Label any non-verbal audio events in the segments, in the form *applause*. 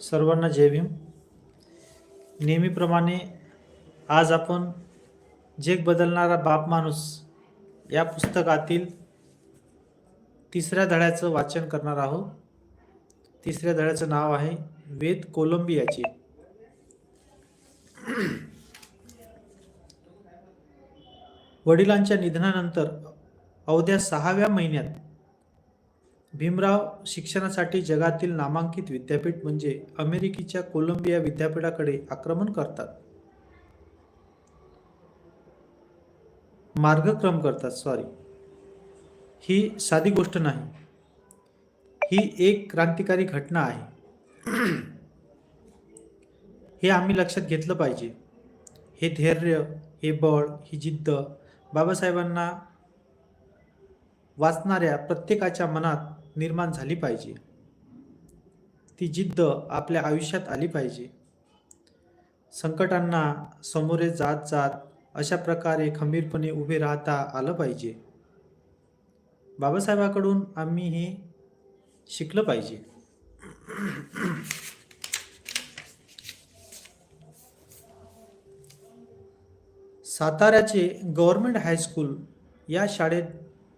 सर्वांना जय भीम. नेहमीप्रमाणे आज आपण जग बदलणारा बाप माणूस या पुस्तकातील तिसऱ्या धड्याचं वाचन करणार आहोत. तिसऱ्या धड्याचं नाव आहे वेद कोलंबियाचे. वडिलांच्या निधनानंतर अवध्या सहाव्या महिन्यात भीमराव शिक्षणासाठी जगातील नामांकित विद्यापीठ म्हणजे अमेरिकेच्या कोलंबिया विद्यापीठाकडे आक्रमण करतात. मार्गक्रम करतात सॉरी ही साधी गोष्ट नाही. ही एक क्रांतिकारी घटना आहे. हे आम्ही लक्षात घेतलं पाहिजे. हे धैर्य हे बळ ही जिद्द बाबासाहेबांना वाचणाऱ्या प्रत्येकाच्या मनात निर्माण झाली पाहिजे. ती जिद्द आपल्या आयुष्यात आली पाहिजे. संकटांना समोरे जात जात अशा प्रकारे खंबीरपणे उभे राहता आलं पाहिजे. बाबासाहेबाकडून आम्ही हे शिकलं पाहिजे. साताऱ्याचे गव्हर्मेंट हायस्कूल या शाळेत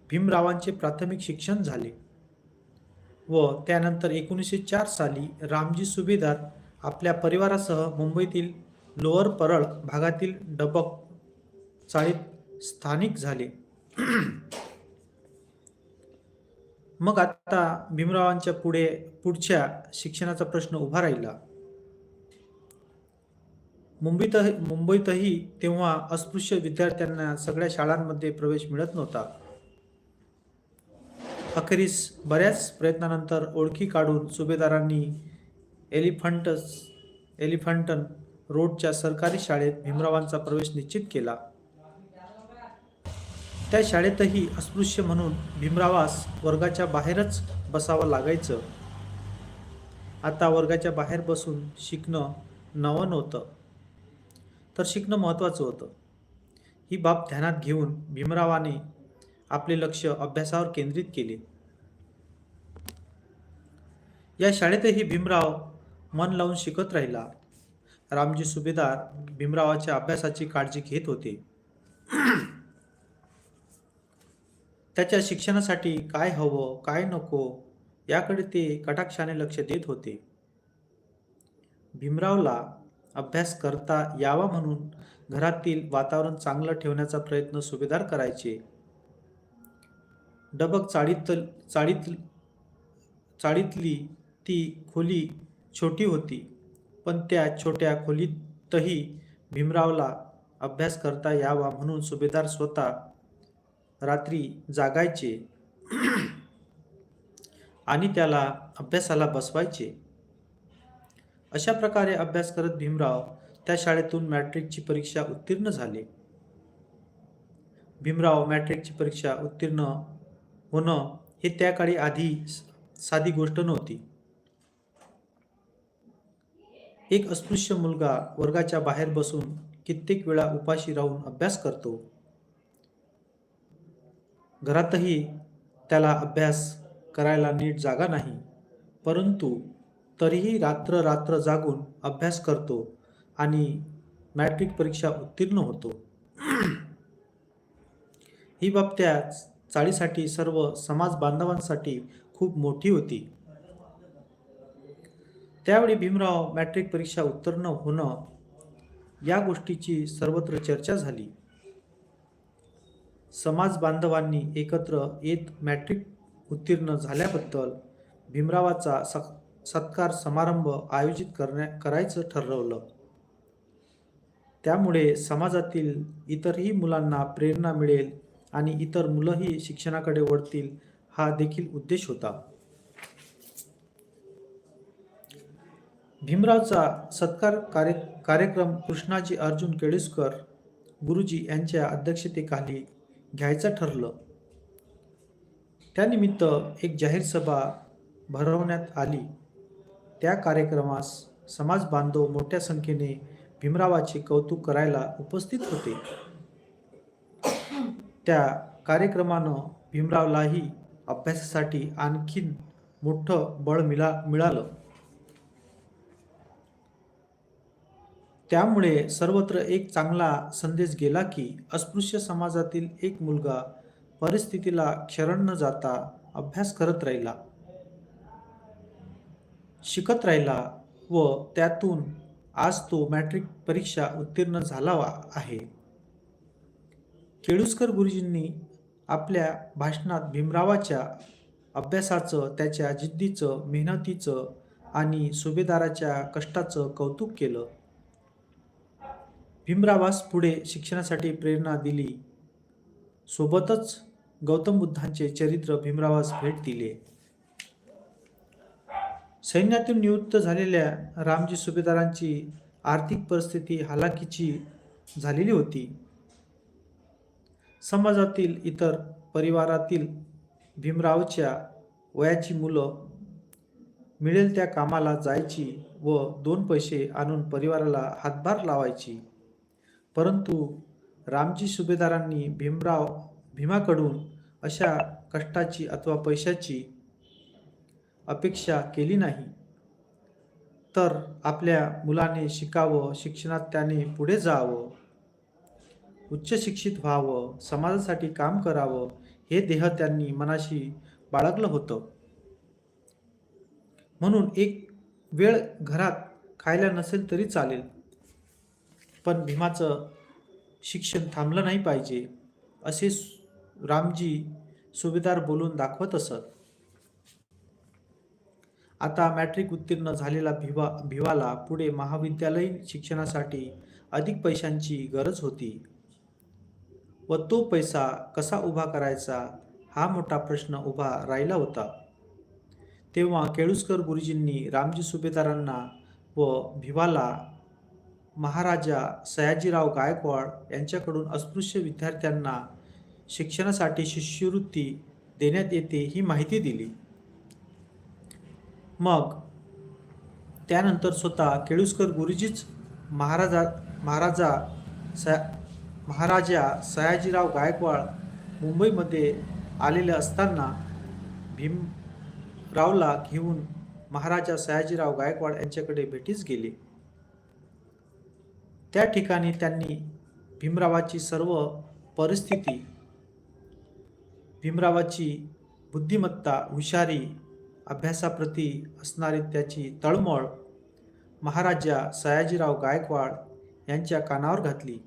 भीमरावांचे प्राथमिक शिक्षण झाले. व त्यानंतर एकोणीसशे चार साली रामजी सुभेदार आपल्या परिवारासह मुंबईतील लोअर परळ भागातील डबक चाळीत स्थानिक झाले. *clears throat* मग आता भीमरावांच्या पुढे पुढच्या शिक्षणाचा प्रश्न उभा राहिला. मुंबईत मुंबईतही तेव्हा अस्पृश्य विद्यार्थ्यांना सगळ्या शाळांमध्ये प्रवेश मिळत नव्हता. अखेरीस बऱ्याच प्रयत्नानंतर ओळखी काढून सुभेदारांनी एलिफंटस एलिफंटन रोडच्या सरकारी शाळेत भीमरावांचा प्रवेश निश्चित केला. त्या शाळेतही अस्पृश्य म्हणून भीमरावास वर्गाच्या बाहेरच बसावं लागायचं. आता वर्गाच्या बाहेर बसून शिकणं नवं नव्हतं तर शिकणं महत्त्वाचं होतं. ही बाब ध्यानात घेऊन भीमरावाने आपले लक्ष अभ्यासावर केंद्रित केले. या शाळेतही भीमराव मन लावून शिकत राहिला. रामजी सुभेदार भीमरावाच्या अभ्यासाची काळजी घेत होते. त्याच्या शिक्षणासाठी काय हवं काय नको याकडे ते कटाक्षाने लक्ष देत होते. भीमरावला अभ्यास करता यावा म्हणून घरातील वातावरण चांगलं ठेवण्याचा प्रयत्न सुभेदार करायचे. डबक चाळीत चाळीत चाळीतली ती खोली छोटी होती पण त्या छोट्या खोलीतही भीमरावला अभ्यास करता यावा म्हणून सुभेदार स्वतः रात्री जागायचे आणि त्याला अभ्यासाला बसवायचे. अशा प्रकारे अभ्यास करत भीमराव त्या शाळेतून मॅट्रिकची परीक्षा उत्तीर्ण झाले. भीमराव मॅट्रिकची परीक्षा उत्तीर्ण होणं हे त्या काळी आधी साधी गोष्ट नव्हती. एक अस्पृश्य मुलगा वर्गाच्या बाहेर बसून कित्येक वेळा उपाशी राहून अभ्यास करतो. घरातही त्याला अभ्यास करायला नीट जागा नाही परंतु तरीही रात्र रात्र जागून अभ्यास करतो आणि मॅट्रिक परीक्षा उत्तीर्ण होतो. ही बाब त्याच चाळीसाठी सर्व समाज बांधवांसाठी खूप मोठी होती. त्यावेळी भीमराव मॅट्रिक परीक्षा उत्तीर्ण होणं या गोष्टीची सर्वत्र चर्चा झाली. समाज बांधवांनी एकत्र येत मॅट्रिक उत्तीर्ण झाल्याबद्दल भीमरावाचा सत्कार समारंभ आयोजित करण्या करायचं ठरवलं. त्यामुळे समाजातील इतरही मुलांना प्रेरणा मिळेल आणि इतर मुलंही शिक्षणाकडे वळतील हा देखील उद्देश होता. भीमरावचा सत्कार कार्य कार्यक्रम कृष्णाजी अर्जुन केळुसकर गुरुजी यांच्या अध्यक्षतेखाली घ्यायचं ठरलं. त्यानिमित्त एक जाहीर सभा भरवण्यात आली. त्या कार्यक्रमास समाज बांधव मोठ्या संख्येने भीमरावाचे कौतुक करायला उपस्थित होते. त्या कार्यक्रमानं भीमरावलाही अभ्यासासाठी आणखीन मोठं बळ मिळा मिळालं. त्यामुळे सर्वत्र एक चांगला संदेश गेला की अस्पृश्य समाजातील एक मुलगा परिस्थितीला क्षरण न जाता अभ्यास करत राहिला. शिकत राहिला व त्यातून आज तो मॅट्रिक परीक्षा उत्तीर्ण झाला आहे. केळुसकर गुरुजींनी आपल्या भाषणात भीमरावाच्या अभ्यासाचं त्याच्या जिद्दीचं मेहनतीचं आणि सुभेदाराच्या कष्टाचं कौतुक केलं. भीमरावास पुढे शिक्षणासाठी प्रेरणा दिली. सोबतच गौतम बुद्धांचे चरित्र भीमरावास भेट दिले. सैन्यातून नियुक्त झालेल्या रामजी सुभेदारांची आर्थिक परिस्थिती हालाकीची झालेली होती. समाजातील इतर परिवारातील भीमरावच्या वयाची मुलं मिळेल त्या कामाला जायची व दोन पैसे आणून परिवाराला हातभार लावायची. परंतु रामजी सुभेदारांनी भीमराव भीमाकडून अशा कष्टाची अथवा पैशाची अपेक्षा केली नाही. तर आपल्या मुलाने शिकावं शिक्षणात त्याने पुढे जावं. उच्च शिक्षित व्हावं समाजासाठी काम करावं हे देह त्यांनी मनाशी बाळगलं होतं. म्हणून एक वेळ घरात खायला नसेल तरी चालेल. पण भीमाचं शिक्षण थांबलं नाही पाहिजे असे रामजी सुभेदार बोलून दाखवत असत. आता मॅट्रिक उत्तीर्ण झालेला भिवा भिवाला पुढे महाविद्यालयीन शिक्षणासाठी अधिक पैशांची गरज होती. व तो पैसा कसा उभा करायचा हा मोठा प्रश्न उभा राहिला होता. तेव्हा केळुसकर गुरुजींनी रामजी सुभेदारांना व भिवाला महाराजा सयाजीराव गायकवाड यांच्याकडून अस्पृश्य विद्यार्थ्यांना शिक्षणासाठी शिष्यवृत्ती देण्यात येते ही माहिती दिली. मग त्यानंतर स्वतः केळुसकर गुरुजीच महाराजा महाराजा स महाराजा सयाजीराव गायकवाड मुंबईमध्ये आलेले असताना भीमरावला घेऊन महाराजा सयाजीराव गायकवाड यांच्याकडे भेटीस गेले. त्या ठिकाणी त्यांनी भीमरावाची सर्व परिस्थिती भीमरावाची बुद्धिमत्ता हुशारी अभ्यासाप्रती असणारी त्याची तळमळ महाराजा सयाजीराव गायकवाड यांच्या कानावर घातली.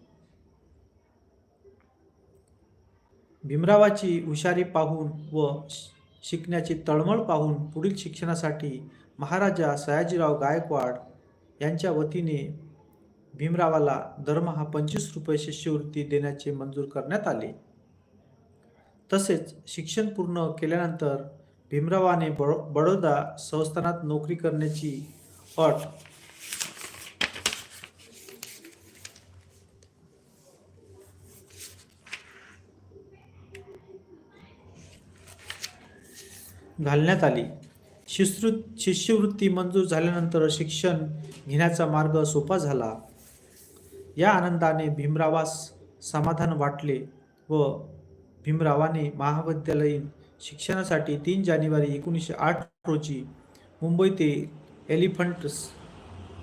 भीमरावाची हुशारी पाहून व शिकण्याची तळमळ पाहून पुढील शिक्षणासाठी महाराजा सयाजीराव गायकवाड यांच्या वतीने भीमरावाला दरमहा पंचवीस रुपये शिष्यवृत्ती देण्याचे मंजूर करण्यात आले. तसेच शिक्षण पूर्ण केल्यानंतर भीमरावाने बडो बडोदा संस्थानात नोकरी करण्याची अट घालण्यात आली. शिश्रुत शिष्यवृत्ती मंजूर झाल्यानंतर शिक्षण घेण्याचा मार्ग सोपा झाला. या आनंदाने भीमरावास समाधान वाटले व भीमरावाने महाविद्यालयीन शिक्षणासाठी तीन जानेवारी एकोणीसशे आठ रोजी मुंबई ते एलिफंट्स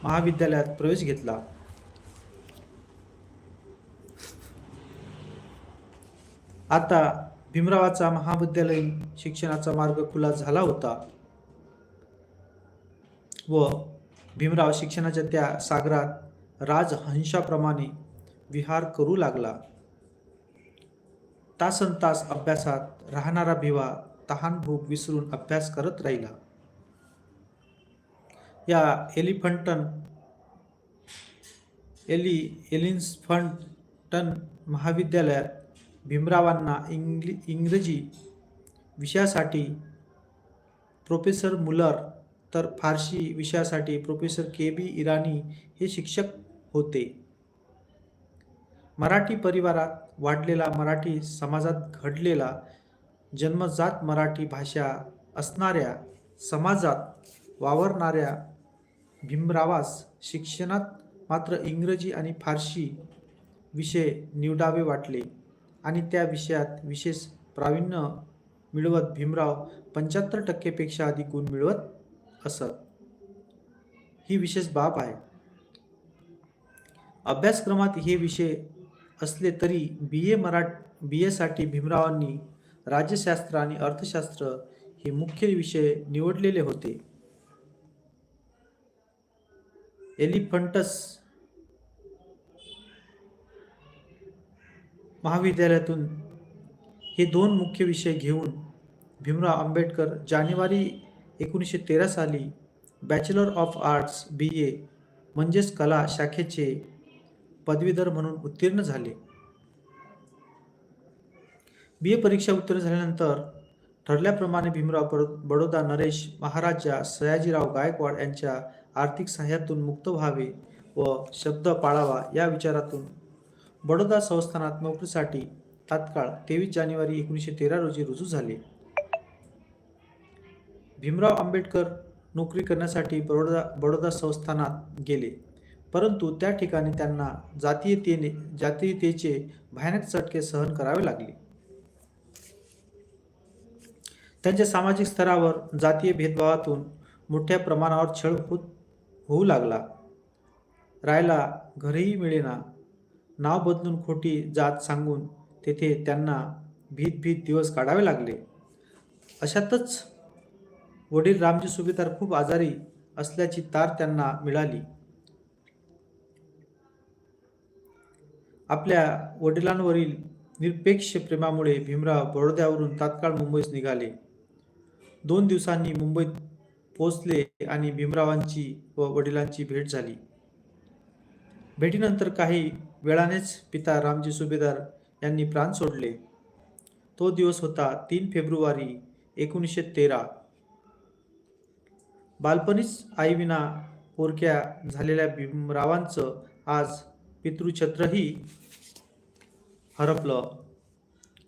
महाविद्यालयात प्रवेश घेतला. आता भीमरावाचा महाविद्यालयीन शिक्षणाचा मार्ग खुला झाला होता. व भीमराव शिक्षणाच्या त्या सागरात राजहंशाप्रमाणे विहार करू लागला. तासन तास अभ्यासात राहणारा भिवा तहान भूक विसरून अभ्यास करत राहिला. या एलिफंटन एली एलिन्सफंटन महाविद्यालयात भीमरावांना इंग्लि इंग्रजी विषयासाठी प्रोफेसर मुलर तर फारशी विषयासाठी प्रोफेसर के बी इराणी हे शिक्षक होते. मराठी परिवारात वाढलेला मराठी समाजात घडलेला जन्मजात मराठी भाषा असणाऱ्या समाजात वावरणाऱ्या भीमरावास शिक्षणात मात्र इंग्रजी आणि फारशी विषय निवडावे वाटले. आणि त्या विषयात विशेष प्रावीण्य मिळवत भीमराव पंच्याहत्तर टक्केपेक्षा अधिक गुण मिळवत असत. ही विशेष बाब आहे. अभ्यासक्रमात हे विषय असले तरी बी ए मराठ बी एसाठी भीमरावांनी राज्यशास्त्र आणि अर्थशास्त्र हे मुख्य विषय निवडलेले होते. एलिफंटस महाविद्यालयातून हे दोन मुख्य विषय घेऊन भीमराव आंबेडकर जानेवारी एकोणीसशे तेरा साली bachelor of arts B A म्हणजेच कला शाखेचे पदवीधर म्हणून उत्तीर्ण झाले. बी ए परीक्षा उत्तीर्ण झाल्यानंतर ठरल्याप्रमाणे भीमराव बडोदा नरेश महाराजा सयाजीराव गायकवाड यांच्या आर्थिक सहाय्यातून मुक्त व्हावे व शब्द पाळावा या विचारातून बडोदा संस्थानात नोकरीसाठी तात्काळ तेवीस जानेवारी एकोणीसशे तेरा रोजी रुजू झाले. भीमराव आंबेडकर नोकरी करण्यासाठी बडोदा बडोदा संस्थानात गेले. परंतु त्या ठिकाणी त्यांना जातीयतेने जातीयतेचे भयानक चटके सहन करावे लागले. त्यांच्या सामाजिक स्तरावर जातीय भेदभावातून मोठ्या प्रमाणावर छळ होत होऊ लागला. राहायला घरही मिळेना. नाव बदलून खोटी जात सांगून तेथे त्यांना भीत भीत दिवस काढावे लागले. अशातच वडील रामजी सुभेदार खूप आजारी असल्याची तार त्यांना मिळाली. आपल्या वडिलांवरील निरपेक्ष प्रेमामुळे भीमराव बडोद्यावरून तात्काळ मुंबईस निघाले. दोन दिवसांनी मुंबईत पोचले आणि भीमरावांची व वडिलांची भेट झाली. भेटीनंतर काही वेळानेच पिता रामजी सुभेदार यांनी प्राण सोडले. तो दिवस होता तीन फेब्रुवारी एकोणीसशे तेरा. बालपणीच आईविना पोरक्या झालेल्या भीमरावांचं आज पितृछत्रही हरपलं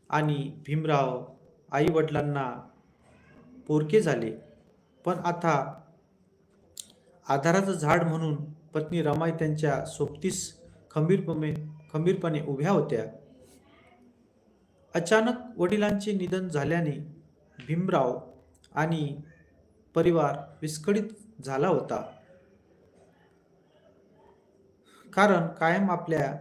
आणि भीमराव आई वडिलांना पोरके झाले. पण आता आधाराचं झाड म्हणून पत्नी रमाई त्यांच्या सोबतीस खंबीरपणे खंबीरपणे उभ्या होत्या. अचानक वडिलांचे निधन झाल्याने भीमराव आणि परिवार विस्कळीत झाला होता. कारण कायम आपल्या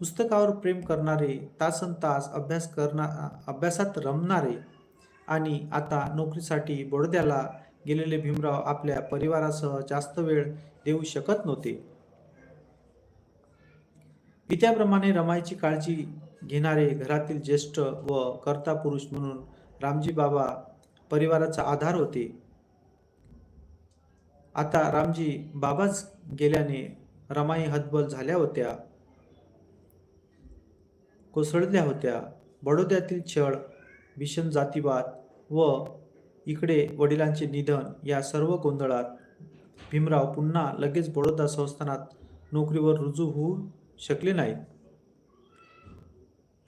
पुस्तकावर प्रेम करणारे तासन तास अभ्यास करणार अभ्यासात रमणारे आणि आता नोकरीसाठी बडोद्याला गेलेले भीमराव आपल्या परिवारासह जास्त वेळ देऊ शकत नव्हते. पित्याप्रमाणे रमाईची काळजी घेणारे घरातील ज्येष्ठ व कर्ता पुरुष म्हणून रामजी बाबा परिवाराचा आधार होते. आता रामजी बाबाच गेल्याने रमाई हतबल झाल्या होत्या. कोसळल्या होत्या. बडोद्यातील छळ भीषण जातीवाद व इकडे वडिलांचे निधन या सर्व गोंधळात भीमराव पुन्हा लगेच बडोदा संस्थानात नोकरीवर रुजू होऊ शकले नाहीत.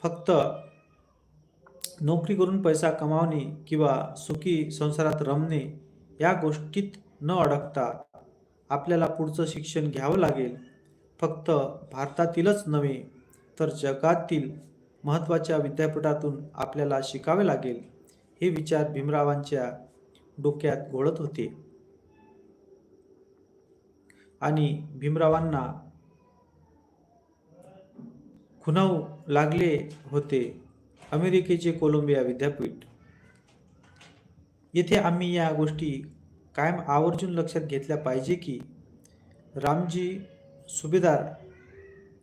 फक्त नोकरी करून पैसा कमावणे किंवा सुखी संसारात रमणे या गोष्टीत न अडकता आपल्याला पुढचं शिक्षण घ्यावं लागेल. फक्त भारतातीलच नव्हे तर जगातील महत्त्वाच्या विद्यापीठातून आपल्याला शिकावे लागेल हे विचार भीमरावांच्या डोक्यात घोळत होते. आणि भीमरावांना खुनाऊ लागले होते अमेरिकेचे कोलंबिया विद्यापीठ. येथे आम्ही या गोष्टी कायम आवर्जून लक्षात घेतल्या पाहिजे की रामजी सुभेदार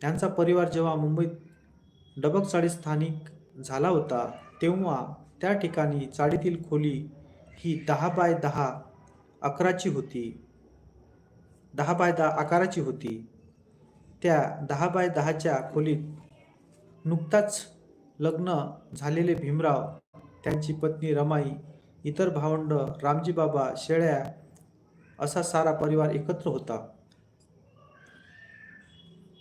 यांचा परिवार जेव्हा मुंबईत डबक चाळी स्थानिक झाला होता तेव्हा त्या ठिकाणी चाळीतील खोली ही दहा बाय दहा अकराची होती. दहा बाय दहा आकाराची होती. त्या दहा बाय दहाच्या खोलीत नुकताच लग्न झालेले भीमराव त्यांची पत्नी रमाई इतर भावंड रामजी बाबा शेळ्या असा सारा परिवार एकत्र होता.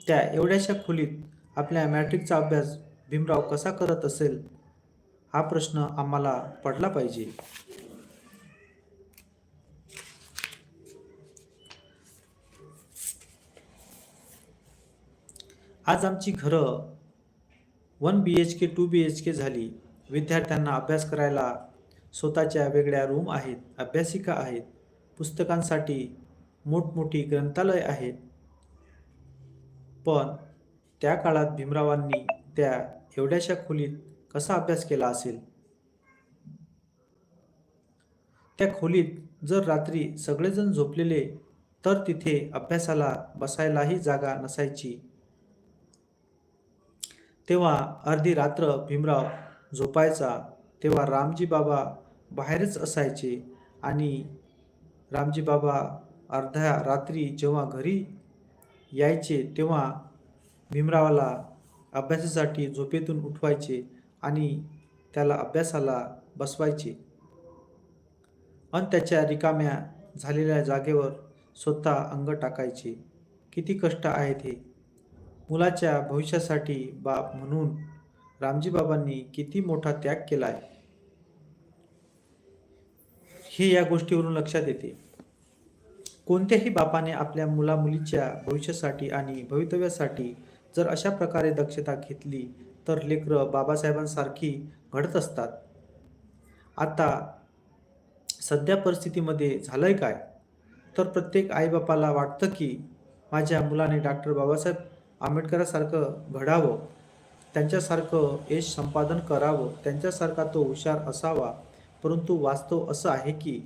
त्या एवढ्याशा खोलीत आपल्या मॅट्रिकचा अभ्यास भीमराव कसा करत असेल हा प्रश्न आम्हाला पडला पाहिजे. आज आमची घरं one B H K two B H K झाली. विद्यार्थ्यांना अभ्यास करायला स्वतःच्या वेगळ्या रूम आहेत अभ्यासिका आहेत पुस्तकांसाठी मोठमोठी ग्रंथालय आहेत. पण त्या काळात भीमरावांनी त्या एवढ्याशा खोलीत कसा अभ्यास केला असेल? त्या खोलीत जर रात्री सगळेजण झोपलेले तर तिथे अभ्यासाला बसायलाही जागा नसायची. तेव्हा अर्धी रात्र भीमराव झोपायचा. तेव्हा रामजी बाबा बाहेरच असायचे आणि रामजी बाबा अर्ध्या रात्री जेव्हा घरी यायचे तेव्हा भीमरावाला अभ्यासासाठी झोपेतून उठवायचे आणि त्याला अभ्यासाला बसवायचे. अन त्याच्या रिकाम्या झालेल्या जागेवर स्वतः अंग टाकायचे. किती कष्ट आहेत हे. मुलाच्या भविष्यासाठी बाप म्हणून रामजी बाबांनी किती मोठा त्याग केला आहे? हे या गोष्टीवरून लक्षात येते. कोणत्याही बापाने आपल्या मुला मुलीच्या भविष्यासाठी आणि भवितव्यासाठी जर अशा प्रकारे दक्षता घेतली तर लेकरं बाबासाहेबांसारखी घडत असतात. आता सध्या परिस्थितीमध्ये झालंय काय? तर प्रत्येक आईबापाला वाटतं की माझ्या मुलाने डॉक्टर बाबासाहेब आंबेडकरासारखं घडावं त्यांच्यासारखं यश संपादन करावं त्यांच्यासारखा तो हुशार असावा परंतु वास्तव असं आहे की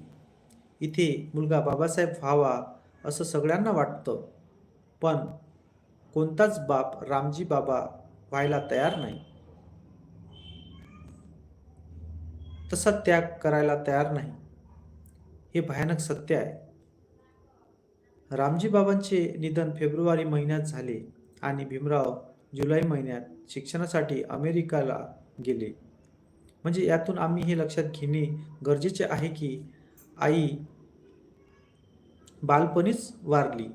इथे मुलगा बाबासाहेब व्हावा असं सगळ्यांना वाटतं. पण कोणताच बाप रामजी बाबा व्हायला तयार नाही. तसा त्याग करायला तयार नाही. हे भयानक सत्य आहे. रामजी बाबांचे निधन फेब्रुवारी महिन्यात झाले. आणि भीमराव जुलै महिन्यात शिक्षणासाठी अमेरिकाला गेले. म्हणजे यातून आम्ही हे लक्षात घेणे गरजेचे आहे की आई बालपणीच वारली.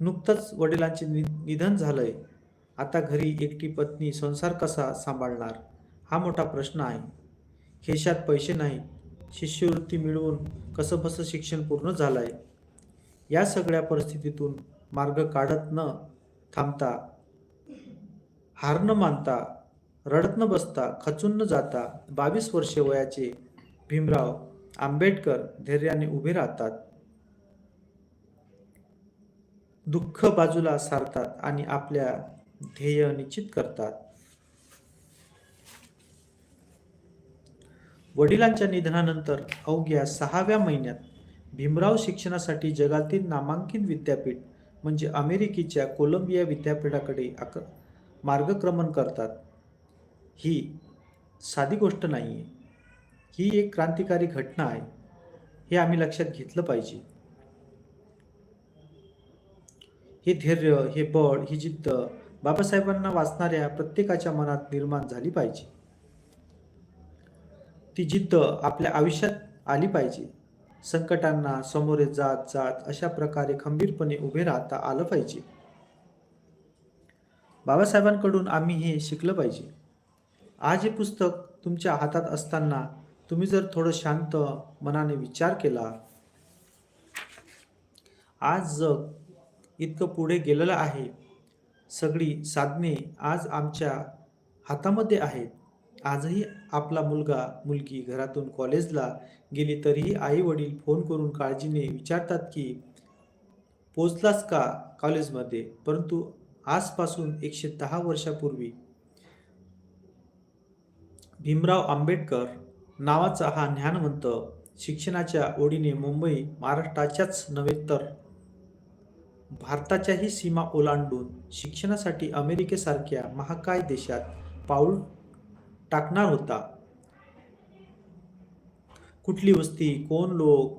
नुकतंच वडिलांचे नि निधन झालंय. आता घरी एकटी पत्नी संसार कसा सांभाळणार? हा मोठा प्रश्न आहे. खिशात पैसे नाही. शिष्यवृत्ती मिळवून कसं बसं शिक्षण पूर्ण झालंय. या सगळ्या परिस्थितीतून मार्ग काढत न थांबता. हार न मानता रडत न बसता खचून न जाता बावीस वर्षे वयाचे भीमराव आंबेडकर धैर्याने उभे राहतात. दुःख बाजूला सारतात आणि आपल्या ध्येय निश्चित करतात. वडिलांच्या निधनानंतर अवघ्या सहाव्या महिन्यात भीमराव शिक्षणासाठी जगातील नामांकित विद्यापीठ म्हणजे अमेरिकेच्या कोलंबिया विद्यापीठाकडे आक मार्गक्रमण करतात. ही साधी गोष्ट नाही आहे ही एक क्रांतिकारी घटना आहे. हे आम्ही लक्षात घेतलं पाहिजे. हे धैर्य हे बळ ही जिद्द बाबासाहेबांना वाचणाऱ्या प्रत्येकाच्या मनात निर्माण झाली पाहिजे. ती जिद्द आपल्या आयुष्यात आली पाहिजे. संकटांना समोरे जात जात अशा प्रकारे खंबीरपणे उभे राहता आलं पाहिजे. बाबासाहेबांकडून आम्ही हे शिकलं पाहिजे. आज हे पुस्तक तुमच्या हातात असताना तुम्ही जर थोडं शांत मनाने विचार केला. आज जग इतकं पुढे गेलेलं आहे. सगळी साधने आज आमच्या हातामध्ये आहेत. आजही आपला मुलगा मुलगी घरातून कॉलेजला गेली तरीही आई वडील फोन करून काळजीने विचारतात की पोचलास का कॉलेजमध्ये परंतु आजपासून एकशे दहा वर्षापूर्वी भीमराव आंबेडकर नावाचा हा ज्ञानवंत शिक्षणाच्या ओढीने मुंबई महाराष्ट्राच्याच नव्हे तर भारताच्याही सीमा ओलांडून शिक्षणासाठी अमेरिकेसारख्या महाकाय देशात पाऊल टाकणार होता. कुठली वस्ती कोण लोक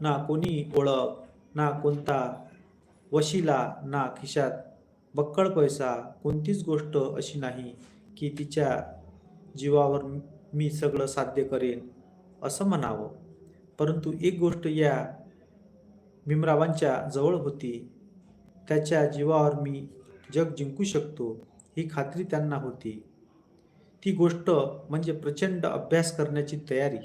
ना कोणी ओळख ना कोणता वशिला ना खिशात बक्कळ पैसा कोणतीच गोष्ट अशी नाही की तिच्या जीवावर मी सगळं साध्य करेन असं म्हणावं. परंतु एक गोष्ट या भीमरावांच्या जवळ होती. त्याच्या जीवावर मी जग जिंकू शकतो ही खात्री त्यांना होती. ती गोष्ट म्हणजे प्रचंड अभ्यास करण्याची तयारी.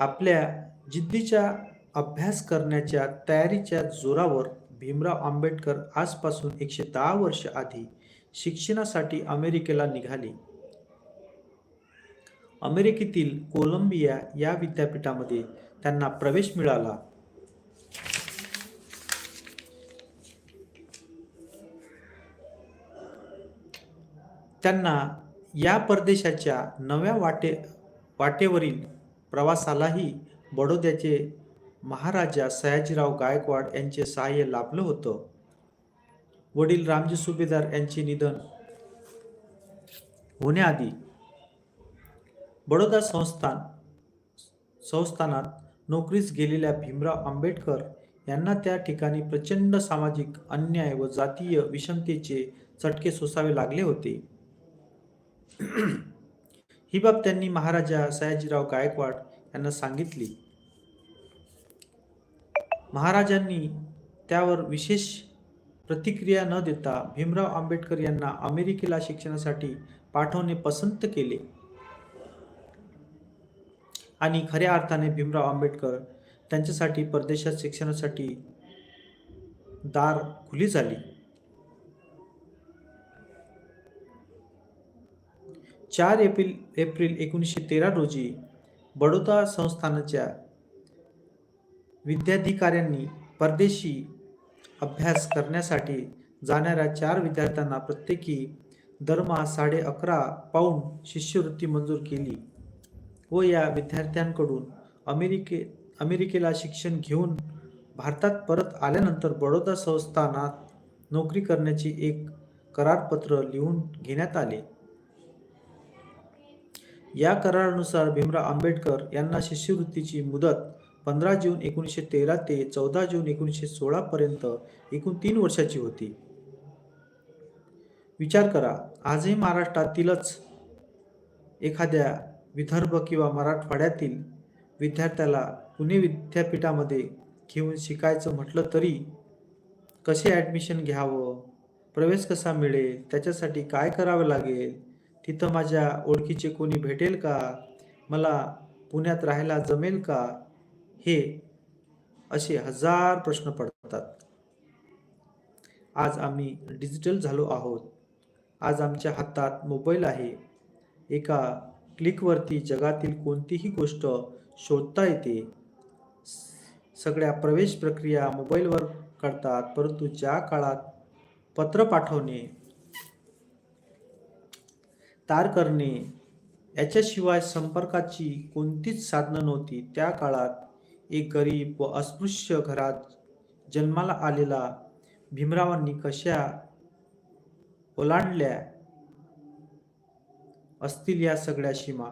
आपल्या जिद्दीच्या अभ्यास करण्याच्या तयारीच्या जोरावर भीमराव आंबेडकर आजपासून एकशे दहा वर्ष आधी शिक्षणासाठी अमेरिकेला निघाले. अमेरिकेतील कोलंबिया या विद्यापीठामध्ये त्यांना प्रवेश मिळाला. त्यांना या परदेशाच्या नव्या वाटे वाटेवरील प्रवासालाही बडोद्याचे महाराजा सयाजीराव गायकवाड यांचे सहाय्य लाभलं होतं. वडील रामजी सुभेदार यांचे निधन होण्याआधी बडोदा संस्थान संस्थानात नोकरीस गेलेल्या भीमराव आंबेडकर यांना त्या ठिकाणी प्रचंड सामाजिक अन्याय व जातीय विषमतेचे चटके सोसावे लागले होते. ही बाब त्यांनी महाराजा सयाजीराव गायकवाड यांना सांगितली. महाराजांनी त्यावर विशेष प्रतिक्रिया न देता भीमराव आंबेडकर यांना अमेरिकेला शिक्षणासाठी पाठवणे पसंत केले. आणि खऱ्या अर्थाने भीमराव आंबेडकर त्यांच्यासाठी परदेशात शिक्षणासाठी दार खुली झाली. चार एप्रिल एप्रिल एकोणीसशे तेरा रोजी बडोदा संस्थानाच्या विद्याधिकाऱ्यांनी परदेशी अभ्यास करण्यासाठी जाणाऱ्या चार विद्यार्थ्यांना प्रत्येकी दरमहा साडे अकरा पाऊंड शिष्यवृत्ती मंजूर केली व या विद्यार्थ्यांकडून अमेरिके अमेरिकेला शिक्षण घेऊन भारतात परत आल्यानंतर बडोदा संस्थानात नोकरी करण्याची एक करारपत्र लिहून घेण्यात आले. या करारानुसार भीमराव आंबेडकर यांना शिष्यवृत्तीची मुदत पंधरा जून एकोणीसशे तेरा ते चौदा जून एकोणीसशे सोळापर्यंत एकूण तीन वर्षाची होती. विचार करा आजही महाराष्ट्रातीलच एखाद्या विदर्भ किंवा मराठवाड्यातील विद्यार्थ्याला पुणे विद्यापीठामध्ये घेऊन शिकायचं म्हटलं तरी कसे ॲडमिशन घ्यावं प्रवेश कसा मिळेल त्याच्यासाठी काय करावं लागेल? तिथं माझ्या ओळखीचे कोणी भेटेल का? मला पुण्यात राहायला जमेल का? हे असे हजार प्रश्न पडतात. आज आम्ही डिजिटल झालो आहोत. आज आमच्या हातात मोबाईल आहे. एका क्लिकवरती जगातील कोणतीही गोष्ट शोधता येते. सगळ्या प्रवेश प्रक्रिया मोबाईलवर करतात परंतु ज्या काळात पत्र पाठवणे तार करणे याच्याशिवाय संपर्काची कोणतीच साधनं नव्हती. त्या काळात एक गरीब व अस्पृश्य घरात जन्माला आलेला भीमरावांनी कशा ओलांडल्या असतील या सगळ्या सीमा?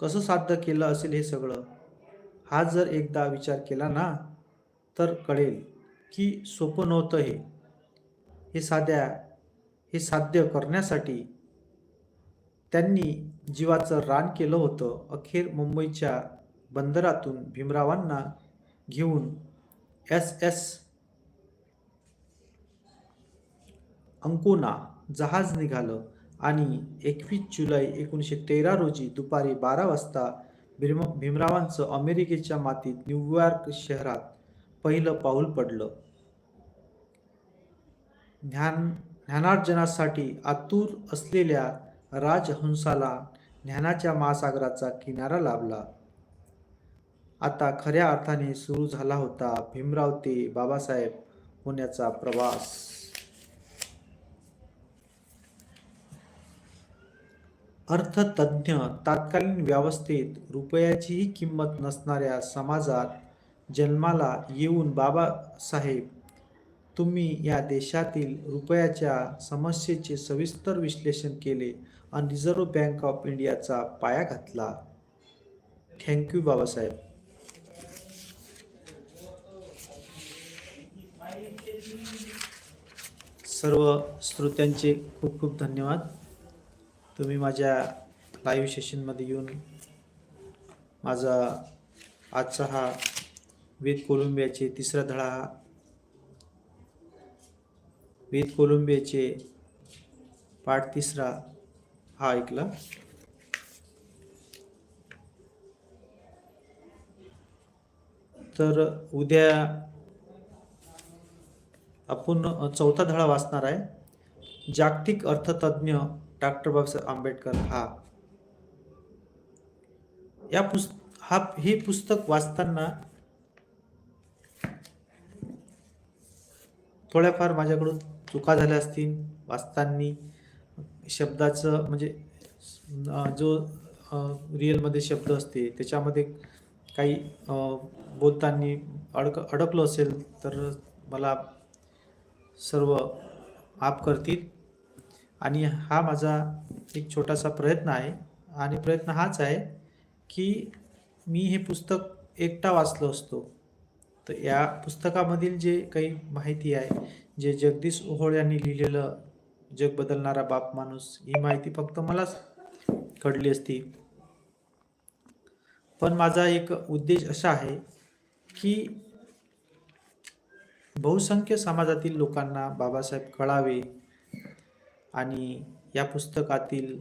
कसं साध्य केलं असेल हे सगळं? हा जर एकदा विचार केला ना तर कळेल की सोपं नव्हतं हे. हे साध्या हे साध्य करण्यासाठी त्यांनी जीवाचं रान केलं होतं अखेर मुंबईच्या बंदरातून भीमरावांना घेऊन एस एस अंकोना जहाज निघालं आणि एकवीस जुलै एकोणीसशे तेरा रोजी दुपारी बारा वाजता भीम भीमरावांचं अमेरिकेच्या मातीत न्यूयॉर्क शहरात पहिलं पाऊल पडलं. ज्ञान ज्ञानार्जनासाठी आतुर असलेल्या राजहंसाला ज्ञानाच्या महासागराचा किनारा लाभला. आता खऱ्या अर्थाने सुरू झाला होता भीमराव ते बाबासाहेब होण्याचा प्रवास. अर्थतज्ञ तात्कालीन व्यवस्थेत रुपयाचीही किंमत नसणाऱ्या समाजात जन्माला येऊन बाबासाहेब तुम्ही या देशातील रुपयाच्या समस्येचे सविस्तर विश्लेषण केले आणि रिझर्व्ह बँक ऑफ इंडियाचा पाया घातला. Thank you Babasaheb. सर्व श्रोत्यांचे खूप खूप धन्यवाद. तुम्ही माझ्या लाईव्ह सेशनमध्ये येऊन माझा आजचा हा वेद कोलंबियाचे तिसरा धडा हा वेद कोलंबियाचे पाठ तिसरा हा ऐकला. तर उद्या आपण चौथा धडा वाचणार आहे. जागतिक अर्थतज्ञ डॉक्टर बाबासाहेब आंबेडकर हा. या पुस्त हा हे पुस्तक वाचताना थोड्याफार माझ्याकडून चुका झाल्या असतील वाचताना. शब्दाचं म्हणजे जो रिअलमध्ये शब्द असते त्याच्यामध्ये काही बोलताना अडक अडकलो असेल तर मला सर्व माफ करतील. आणि हा माझा एक छोटासा प्रयत्न आहे. आणि प्रयत्न हाच आहे की मी हे पुस्तक एकटा वाचलो असतो. तर या पुस्तकामधील जे काही माहिती आहे जे जगदीश ओहोळ यांनी लिहिलेलं जग बदलणारा बाप माणूस ही माहिती फक्त मलाच कळली असती. पण माझा एक उद्देश असा आहे की बहुसंख्य समाजातील लोकांना बाबासाहेब कळावे आणि या पुस्तकातील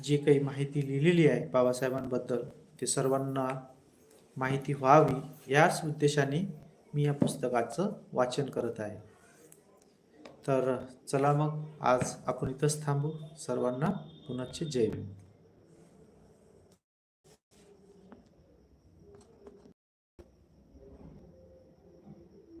जी काही माहिती लिहिलेली आहे बाबासाहेबांबद्दल ते सर्वांना माहिती व्हावी याच उद्देशाने मी या पुस्तकाचं वाचन करत आहे. तर चला मग आज आपण इथंच थांबू. सर्वांना पुनश्च जय भीम.